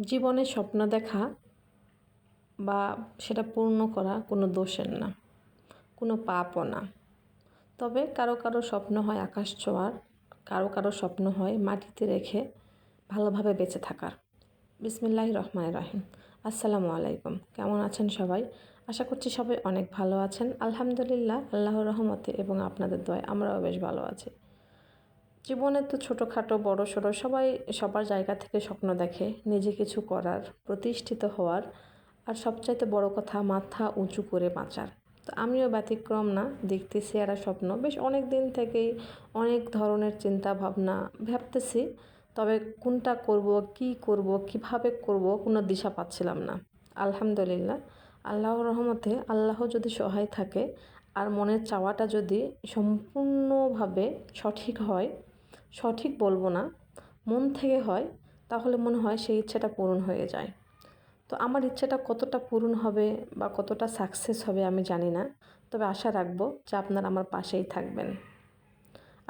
জীবনে স্বপ্ন দেখা বা সেটা পূর্ণ করা কোনো দোষের না, কোনো পাপও না। তবে কারও কারও স্বপ্ন হয় আকাশ ছোঁয়ার, কারও কারও স্বপ্ন হয় মাটিতে রেখে ভালোভাবে বেঁচে থাকার। বিসমিল্লাহ রহমান রাহিম। আসসালামু আলাইকুম। কেমন আছেন সবাই? আশা করছি সবাই অনেক ভালো আছেন। আলহামদুলিল্লাহ, আল্লাহর রহমতে এবং আপনাদের দয় আমরাও বেশ ভালো আছি। জীবনে তো ছোটোখাটো বড় সড়ো সবাই সবার জায়গা থেকে স্বপ্ন দেখে, নিজে কিছু করার, প্রতিষ্ঠিত হওয়ার, আর সবচাইতে বড় কথা মাথা উঁচু করে বাঁচার। তো আমিও ব্যতিক্রম না দেখতেছি একটা স্বপ্ন। বেশ অনেক দিন থেকেই অনেক ধরনের চিন্তা ভাবনা ভাবতেছি, তবে কোনটা করব, কি করব, কীভাবে করব, কোনো দিশা পাচ্ছিলাম না। আলহামদুলিল্লাহ, আল্লাহর রহমতে আল্লাহ যদি সহায় থাকে, আর মনের চাওয়াটা যদি সম্পূর্ণভাবে সঠিক হয় সঠিক বলব না। মন থেকে হয়, তাহলে মনে হয় সেই ইচ্ছাটা পূরণ হয়ে যায়। তো আমার ইচ্ছাটা কতটা পূরণ হবে বা কতটা সাকসেস হবে আমি জানি না। তবে আশা রাখব যে আপনারা আমার পাশেই থাকবেন।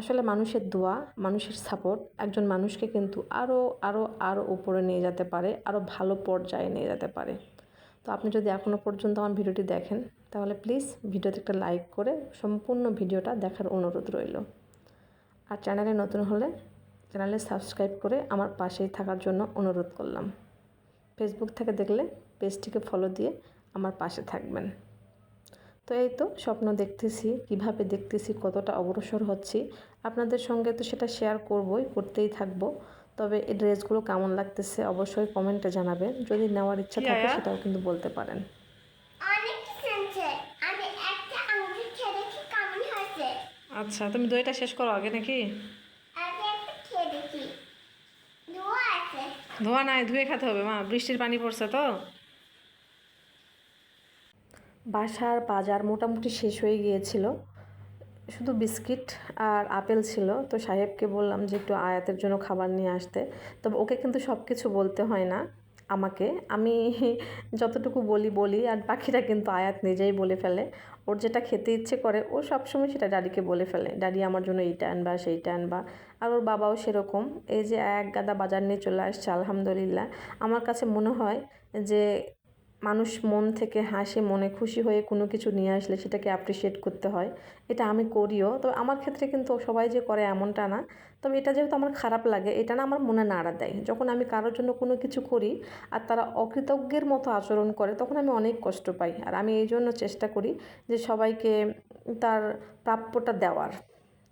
আসলে মানুষের দোয়া, মানুষের সাপোর্ট একজন মানুষকে কিন্তু আরও আরও আরও উপরে নিয়ে যেতে পারে আরও ভালো পর্যায়ে নিয়ে যেতে পারে। তো আপনি যদি এখনও পর্যন্ত আমার ভিডিওটি দেখেন, তাহলে প্লিজ ভিডিওতে একটা লাইক করে সম্পূর্ণ ভিডিওটা দেখার অনুরোধ রইল। আর চ্যানেলে নতুন হলে চ্যানেলে সাবস্ক্রাইব করে আমার পাশেই থাকার জন্য অনুরোধ করলাম। ফেসবুক থেকে দেখলে পেজটিকে ফলো দিয়ে আমার পাশে থাকবেন। তো এই তো স্বপ্ন দেখতেছি কীভাবে দেখতেছি কতটা অগ্রসর হচ্ছি। আপনাদের সঙ্গে তো সেটা শেয়ার করবই করতেই থাকব। তবে এই ড্রেসগুলো কেমন লাগতেছে অবশ্যই কমেন্টে জানাবেন। যদি নেওয়ার ইচ্ছা থাকে সেটাও কিন্তু বলতে পারেন অনেক শুনছে আমি একটা আঙুল ছেড়েছি কেমন হয়েছে আচ্ছা তুমি দইটা শেষ করো আগে নাকি? ধোয়া নাই ধুয়ে খেতে হবে মা বৃষ্টির পানি পড়ছে তো। বাসার বাজার মোটামুটি শেষ হয়ে গিয়েছিল। শুধু বিস্কিট আর আপেল ছিল তো সাহেবকে বললাম যে একটু আয়াতের জন্য খাবার নিয়ে আসতে। তবে ওকে কিন্তু সব কিছু বলতে হয় না। আমাকে। আমি যতটুকু বলি বলি, আর পাখিরা কিন্তু আয়াত নিজেই বলে ফেলে। ওর যেটা খেতে ইচ্ছে করে, ও সবসময় সেটা ডাডিকে বলে ফেলে। ডাডি আমার জন্য এইটা আনবা, সেইটা আনবা। আর ওর বাবাও সেরকম। এই যে এক গাদা বাজার নিয়ে চলে আসছে, আলহামদুলিল্লাহ। আমার কাছে মনে হয় যে মানুষ মন থেকে হাসে, মনে খুশি হয়ে কোনো কিছু নিয়ে আসলে সেটাকে অ্যাপ্রিসিয়েট করতে হয়। এটা আমি করিও। তো আমার ক্ষেত্রে কিন্তু সবাই যে করে এমনটা না। তবে এটা যেহেতু আমার খারাপ লাগে, এটা না আমার মনে নাড়া দেয়। যখন আমি কারোর জন্য কোনো কিছু করি আর তারা অকৃতজ্ঞের মতো আচরণ করে, তখন আমি অনেক কষ্ট পাই। আর আমি এই জন্য চেষ্টা করি যে সবাইকে তার প্রাপ্যটা দেওয়ার।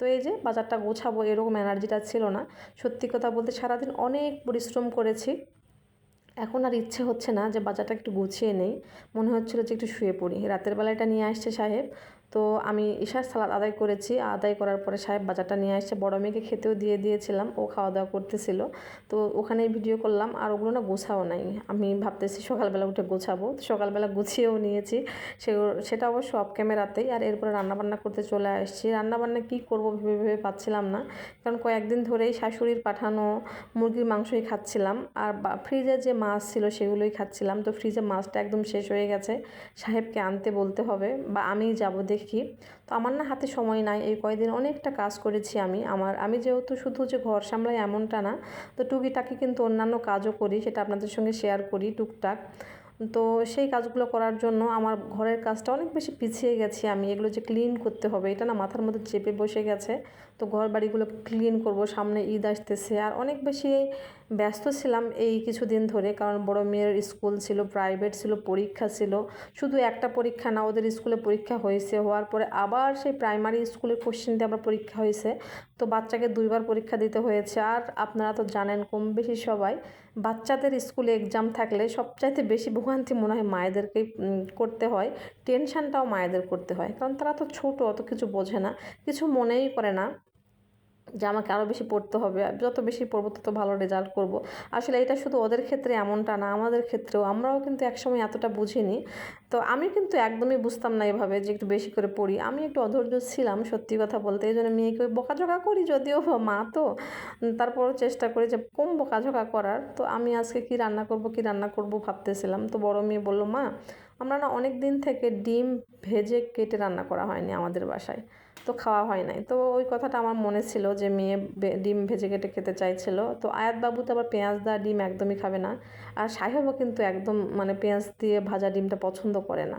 তো এই যে বাজারটা গোছাবো, এরকম এনার্জিটা ছিল না। সত্যি কথা বলতে সারাদিন অনেক পরিশ্রম করেছি। এখন আর ইচ্ছে হচ্ছে না যে বাজারটা একটু গুছিয়ে নেই। মনে হচ্ছিল যে একটু শুয়ে পড়ি। রাতের বেলাটা নিয়ে আসছে সাহেব। তো আমি ঈশার সালাদ আদায় করেছি। আদায় করার পরে সাহেব বাজারটা নিয়ে আসছে বড় মেয়েকে খেতেও দিয়ে দিয়েছিলাম। ও খাওয়া দাওয়া করতেছিল। তো ওখানেই ভিডিও করলাম। আর ওগুলো না গোছাও নাই। আমি ভাবতেছি সকালবেলা উঠে গোছাবো। সকালবেলা গুছিয়েও নিয়েছি। সে সেটা অবশ্য অফ ক্যামেরাতেই আর এরপরে রান্নাবান্না করতে চলে আসছি। রান্নাবান্না কী করব ভেবে ভেবে পাচ্ছিলাম না। কারণ কয়েকদিন ধরেই শাশুড়ির পাঠানো মুরগির মাংসই খাচ্ছিলাম। আর ফ্রিজে যে মাছ ছিল সেগুলোই খাচ্ছিলাম। তো ফ্রিজে মাছটা একদম শেষ হয়ে গেছে। সাহেবকে আনতে বলতে হবে। বা আমি যাব দেখি তো আমার না হাতে সময় নাই, এই কয়দিন অনেকটা কাজ করেছি আমি। আমার, আমি যেহেতু শুধু যে ঘর সামলাই এমনটা না, তো টুকিটাকি কিন্তু অন্যান্য কাজও করি, সেটা আপনাদের সঙ্গে শেয়ার করি টুকটাক। তো সেই কাজগুলো করার জন্য আমার ঘরের কাজটা অনেক বেশি পিছিয়ে গেছি আমি। এগুলো যে ক্লিন করতে হবে, এটা না মাথার মধ্যে চেপে বসে গেছে। তো ঘর বাড়িগুলো ক্লিন করব, সামনে ঈদ আসতেছে। আর অনেক বেশি ব্যস্ত ছিলাম এই কিছুদিন ধরে, কারণ বড় মেয়ের স্কুল ছিল প্রাইভেট ছিল, পরীক্ষা ছিল। শুধু একটা পরীক্ষা না, ওদের স্কুলে পরীক্ষা হয়েছে। হওয়ার পরে আবার সেই প্রাইমারি স্কুলের কোশ্চেন দিয়ে আবার পরীক্ষা হয়েছে। তো বাচ্চাকে দুইবার পরীক্ষা দিতে হয়েছে। আর আপনারা তো জানেন, কম বেশি সবাই বাচ্চাদের স্কুলে এক্সাম থাকলে সবচাইতে বেশি ভোগান্তি মনে হয় মায়েদেরকেই করতে হয়। টেনশানটাও মায়েদের করতে হয়। কারণ তারা তো ছোটো, অত কিছু বোঝে না। কিছু মনেই করে না। যে আমাকে আরও বেশি পড়তে হবে যত বেশি পড়ব তত ভালো রেজাল্ট করব। আসলে এটা শুধু ওদের ক্ষেত্রে এমনটা না, আমাদের ক্ষেত্রেও। আমরাও কিন্তু একসময় এতটা বুঝিনি। তো আমি কিন্তু একদমই বুঝতাম না এভাবে যে একটু বেশি করে পড়ি। আমি একটু অধৈর্য ছিলাম, সত্যি কথা বলতে। এই জন্য মেয়েকে বকাঝকা করি যদিও মা তো। তারপরও চেষ্টা করি যে কম বকাঝকা করার। তো আমি আজকে কি রান্না করব, কি রান্না করব ভাবতেছিলাম। তো বড় মেয়ে বলল, মা, আমরা না অনেক দিন থেকে ডিম ভেজে কেটে রান্না করা হয়নি আমাদের বাসায়। তো খাওয়া হয় নাই। তো ওই কথাটা আমার মনে ছিল যে মেয়ে ডিম ভেজে কেটে খেতে চাইছিল। তো আয়াত বাবু তো আবার পেঁয়াজ দেওয়া ডিম একদমই খাবে না। আর সাহেবও কিন্তু একদম মানে পেঁয়াজ দিয়ে ভাজা ডিমটা পছন্দ করে না।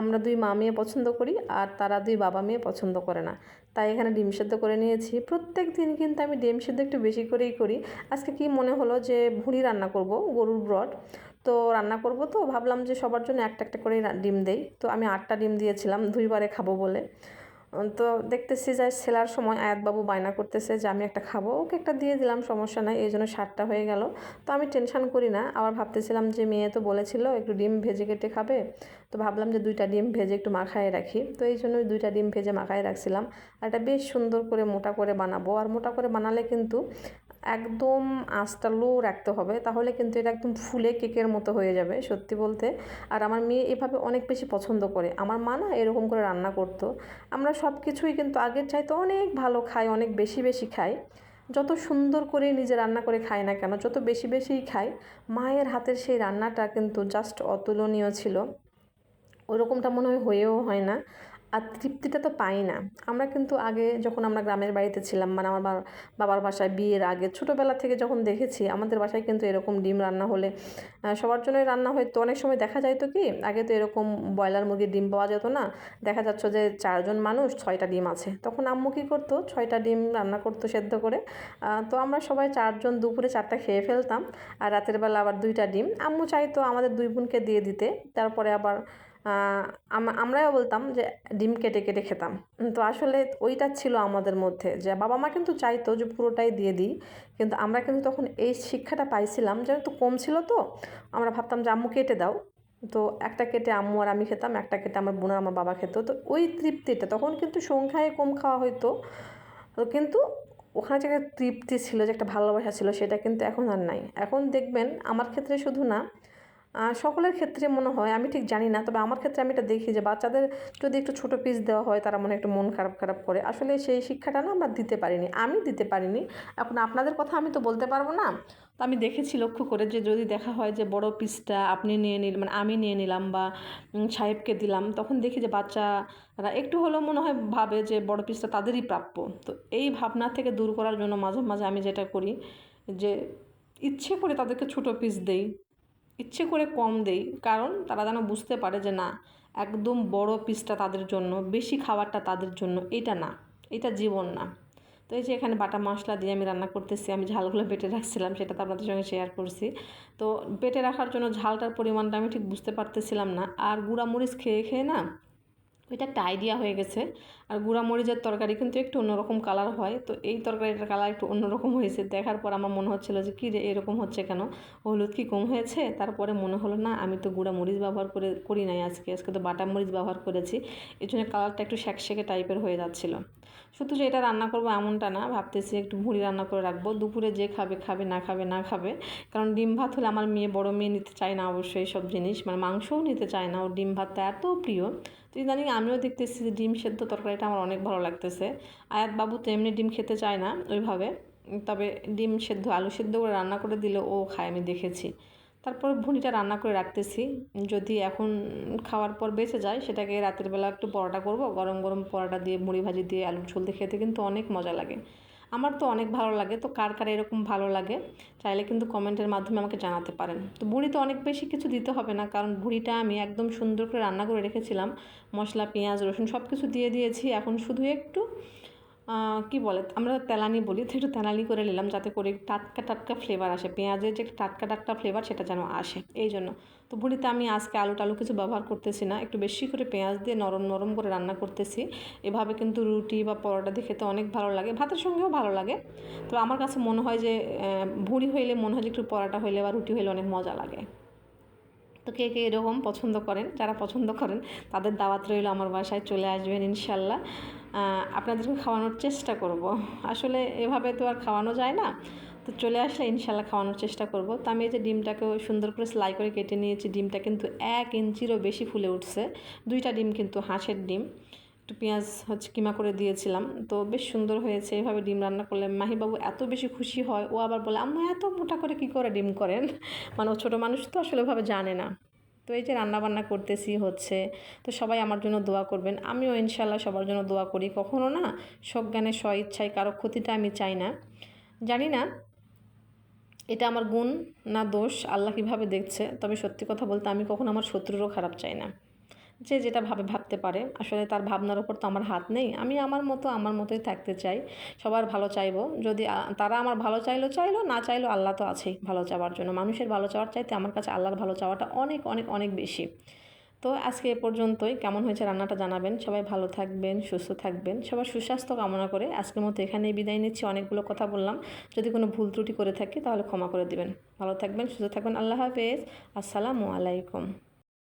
আমরা দুই মা মেয়ে পছন্দ করি আর তারা দুই বাবা মেয়ে পছন্দ করে না। তাই এখানে ডিম সেদ্ধ করে নিয়েছি। প্রত্যেক দিন কিন্তু আমি ডিম সেদ্ধ একটু বেশি করেই করি। আজকে কি মনে হলো যে ভুঁড়ি রান্না করব, গরুর ব্রড। তো রান্না করব তো, ভাবলাম যে সবার জন্য একটা একটা করেই ডিম দেই। তো আমি আটটা ডিম দিয়েছিলাম, দুইবারে খাব বলে। তো দেখতেছি যে সেলার সময় আয়াতবাবু বায়না করতেছে যে আমি একটা খাব। ওকে একটা দিয়ে দিলাম, সমস্যা নাই, এই জন্য সারটা হয়ে গেল। তো আমি টেনশন করি না, আবার ভাবতেছিলাম যে মেয়ে তো বলেছিল একটু ডিম ভেজে কেটে খাবে। তো ভাবলাম যে দুইটা ডিম ভেজে একটু মাখায় রাখি। তো এই জন্য দুইটা ডিম ভেজে মাখায় রাখছিলাম। আর এটা বেশ সুন্দর করে মোটা করে বানাবো। আর মোটা করে বানালে কিন্তু একদম আঁচটা লো রাখতে হবে, তাহলে কিন্তু এটা একদম ফুলে কেকের মতো হয়ে যাবে, সত্যি বলতে। আর আমার মেয়ে এভাবে অনেক বেশি পছন্দ করে। আমার মা না এরকম করে রান্না করতো। আমরা সব কিছুই কিন্তু আগের চাইতে অনেক ভালো খাই, অনেক বেশি বেশি খাই। যত সুন্দর করে নিজে রান্না করে খাই না কেন, যত বেশি বেশিই খাই, মায়ের হাতের সেই রান্নাটা কিন্তু জাস্ট অতুলনীয় ছিল। ওরকমটা মনে হয় হয়েও হয় না। আর তৃপ্তিটা তো পাই না। আমরা কিন্তু আগে যখন আমরা গ্রামের বাড়িতে ছিলাম মানে আমার বাবার বাসায় বিয়ের আগে, ছোটোবেলা থেকে যখন দেখেছি, আমাদের বাসায় কিন্তু এরকম ডিম রান্না হলে সবার জন্যই রান্না হয়তো। অনেক সময় দেখা যায় তো কি, আগে তো এরকম ব্রয়লার মুরগির ডিম পাওয়া যেত না। দেখা যাচ্ছে যে চারজন মানুষ, ছয়টা ডিম আছে। তখন আম্মু কী করতো, ছয়টা ডিম রান্না করতো সেদ্ধ করে। তো আমরা সবাই চারজন দুপুরে চারটা খেয়ে ফেলতাম। আর রাতের বেলা আবার দুইটা ডিম। আম্মু চাইতো আমাদের দুই বোনকে দিয়ে দিতে। তারপরে আবার আমরাও বলতাম যে ডিম কেটে কেটে খেতাম। তো আসলে ওইটা ছিল আমাদের মধ্যে যে বাবা মা কিন্তু চাইতো যে পুরোটাই দিয়ে দিই। কিন্তু আমরা কিন্তু তখন এই শিক্ষাটা পাইছিলাম যে একটু কম ছিল তো। আমরা ভাবতাম যে আম্মু কেটে দাও। তো একটা কেটে আম্মু আর আমি খেতাম, একটা কেটে আমার বোন আর আমার বাবা খেত। তো ওই তৃপ্তিটা তখন কিন্তু সংখ্যায় কম খাওয়া হতো তো কিন্তু ওখানে যে একটা তৃপ্তি ছিল, যে একটা ভালোবাসা ছিল, সেটা কিন্তু এখন আর নাই। এখন দেখবেন আমার ক্ষেত্রে শুধু না সকলের ক্ষেত্রে মনে হয়, আমি ঠিক জানি না, তবে আমার ক্ষেত্রে আমি এটা দেখি যে বাচ্চাদের যদি একটু ছোটো পিস দেওয়া হয়, তারা মনে একটু মন খারাপ খারাপ করে। আসলে সেই শিক্ষাটা না আমরা দিতে পারিনি, আমি দিতে পারিনি। এখন আপনাদের কথা আমি তো বলতে পারব না। তো আমি দেখেছি লক্ষ্য করে যে যদি দেখা হয় যে বড় পিসটা আপনি নিয়ে নিল মানে আমি নিয়ে নিলাম বা সাহেবকে দিলাম, তখন দেখি যে বাচ্চারা একটু হলেও মনে হয় ভাবে যে বড় পিসটা তাদেরই প্রাপ্য। তো এই ভাবনা থেকে দূর করার জন্য মাঝে মাঝে আমি যেটা করি যে, ইচ্ছে করে তাদেরকে ছোটো পিস দেই। ইচ্ছে করে কম দেই, কারণ তারা যেন বুঝতে পারে যে না, একদম বড় পিসটা তাদের জন্য, বেশি খাবারটা তাদের জন্য এটা না, এটা জীবন না। তো এই যে এখানে বাটা মশলা দিয়ে আমি রান্না করতেছি, আমি ঝালগুলো বেটে রাখছিলাম, সেটা তো আপনাদের সঙ্গে শেয়ার করছি। তো বেটে রাখার জন্য ঝালটার পরিমাণটা আমি ঠিক বুঝতে পারতেছিলাম না, আর গুঁড়া মরিচ খেয়ে খেয়ে না, ওইটা একটা আইডিয়া হয়ে গেছে। আর গুঁড়া মরিচের তরকারি কিন্তু একটু অন্যরকম কালার হয়। তো এই তরকারিটার কালার একটু অন্যরকম হয়েছে। দেখার পর আমার মনে হচ্ছিল যে, কী রে, এরকম হচ্ছে কেন? হলুদ কি কম হয়েছে? তারপরে মনে হলো, না, আমি তো গুঁড়া মরিচ ব্যবহার করে, করি নাই আজকে। আজকে তো বাটা মরিচ ব্যবহার করেছি। এই জন্য কালারটা একটু শ্যাকশ্যাকে টাইপের হয়ে যাচ্ছিল। শুধু যে এটা রান্না করব এমনটা না, ভাবতেছি একটু ভুঁড়ি রান্না করে রাখব। দুপুরে যে খাবে খাবে, না খাবে না খাবে। কারণ ডিম ভাত হলে আমার মেয়ে, বড় মেয়ে নিতে চায় না অবশ্যই সব জিনিস। মানে মাংসও নিতে চায় না। ওর ডিম ভাতটা এত প্রিয়। তো ইদানিং আমিও দেখতেছি যে, ডিম সেদ্ধ তরকারিটা আমার অনেক ভালো লাগতেছে। আয়াত বাবু তো এমনি ডিম খেতে চায় না ওইভাবে। তবে ডিম সেদ্ধ, আলু সেদ্ধ করে রান্না করে দিলে ও খায়, আমি দেখেছি। তারপর ভুনিটা রান্না করে রাখতেছি। যদি এখন খাওয়ার পর বেঁচে যায়, সেটাকে রাতের বেলা একটু পরোটা করব। গরম গরম পরোটা দিয়ে, মুড়ি ভাজি দিয়ে, আলুর ঝোল দিয়ে খেতে কিন্তু অনেক মজা লাগে। আমার তো অনেক ভালো লাগে, তো কার কার এরকম ভালো লাগে? চাইলে কিন্তু কমেন্টের মাধ্যমে আমাকে জানাতে পারেন। তো বুড়িতে অনেক বেশি কিছু দিতে হবে না, কারণ বুড়িটা আমি একদম সুন্দর করে রান্না করে রেখেছিলাম। মশলা, পেঁয়াজ, রসুন সব কিছু দিয়ে দিয়েছি, এখন শুধু একটু কি বলে, আমরা তেলানি বলি, তো একটু তেলানি করে নিলাম যাতে করে টাটকা টাটকা ফ্লেভার আসে। পেঁয়াজের যে টাটকা টাটকা ফ্লেভার সেটা যেন আসে, এই জন্য। তো বুড়িতে আমি আজকে আলু টালু কিছু ব্যবহার করতেছি না, একটু বেশি করে পেঁয়াজ দিয়ে নরম নরম করে রান্না করতেছি। এভাবে কিন্তু রুটি বা পরোটা দিয়ে খেতে অনেক ভালো লাগে, ভাতের সঙ্গেও ভালো লাগে। তো আমার কাছে মনে হয় যে ভুঁড়ি হইলে মনে হয় যে একটু পরোটা হইলে বা রুটি হইলে অনেক মজা লাগে। তো কে কে এরকম পছন্দ করেন, যারা পছন্দ করেন, তাদের দাওয়াত রইল আমার বাসায়, চলে আসবেন ইনশাল্লাহ। আপনাদেরকে খাওয়ানোর চেষ্টা করব। আসলে এভাবে তো আর খাওয়ানো যায় না। তো চলে আসলে ইনশাল্লাহ খাওয়ানোর চেষ্টা করব। তো আমি এই যে ডিমটাকেও সুন্দর করে সেলাই করে কেটে নিয়েছি। ডিমটা কিন্তু এক ইঞ্চিরও বেশি ফুলে উঠছে। দুইটা ডিম কিন্তু হাঁসের ডিম। একটু পেঁয়াজ হচ্ছে কিমা করে দিয়েছিলাম। তো বেশ সুন্দর হয়েছে। এভাবে ডিম রান্না করলে মাহিবাবু এত বেশি খুশি হয়। ও আবার বলে, আম্মা, এত মোটা করে কী করে ডিম করেন? মানে ও ছোটো মানুষ তো আসলে ওভাবে জানে না। তো এই যে রান্নাবান্না করতেছি হচ্ছে, তো সবাই আমার জন্য দোয়া করবেন। আমিও ইনশাল্লাহ সবার জন্য দোয়া করি। কখনো না সজ্ঞানে স্ব ইচ্ছায় কারও ক্ষতিটা আমি চাই না। জানি না এটা আমার গুণ না দোষ, আল্লাহ কীভাবে দেখছে, তবে সত্যি কথা বলতে আমি কখনো আমার শত্রুরও খারাপ চাই না। যে যেটা ভাবে ভাবতে পারে। আসলে তার ভাবনার উপর তো আমার হাত নেই। আমি আমার মতো, আমার মতোই থাকতে চাই। সবার ভালো চাইব। যদি তারা আমার ভালো চাইলো চাইলো, না চাইলো আল্লাহ তো আছেই ভালো চাওয়ার জন্য। মানুষের ভালো চাওয়ার চাইতে আমার কাছে আল্লাহর ভালো চাওয়াটা অনেক অনেক অনেক বেশি। তো আজকে এ পর্যন্তই। কেমন হয়েছে রান্নাটা জানাবেন। সবাই ভালো থাকবেন, সুস্থ থাকবেন। সবার সুস্বাস্থ্য কামনা করে আজকের মতো এখানেই বিদায় নিচ্ছি। অনেকগুলো কথা বললাম। যদি কোনো ভুল ত্রুটি করে থাকি তাহলে ক্ষমা করে দিবেন। ভালো থাকবেন, সুস্থ থাকবেন। আল্লাহ হাফেজ। আসসালামু আলাইকুম।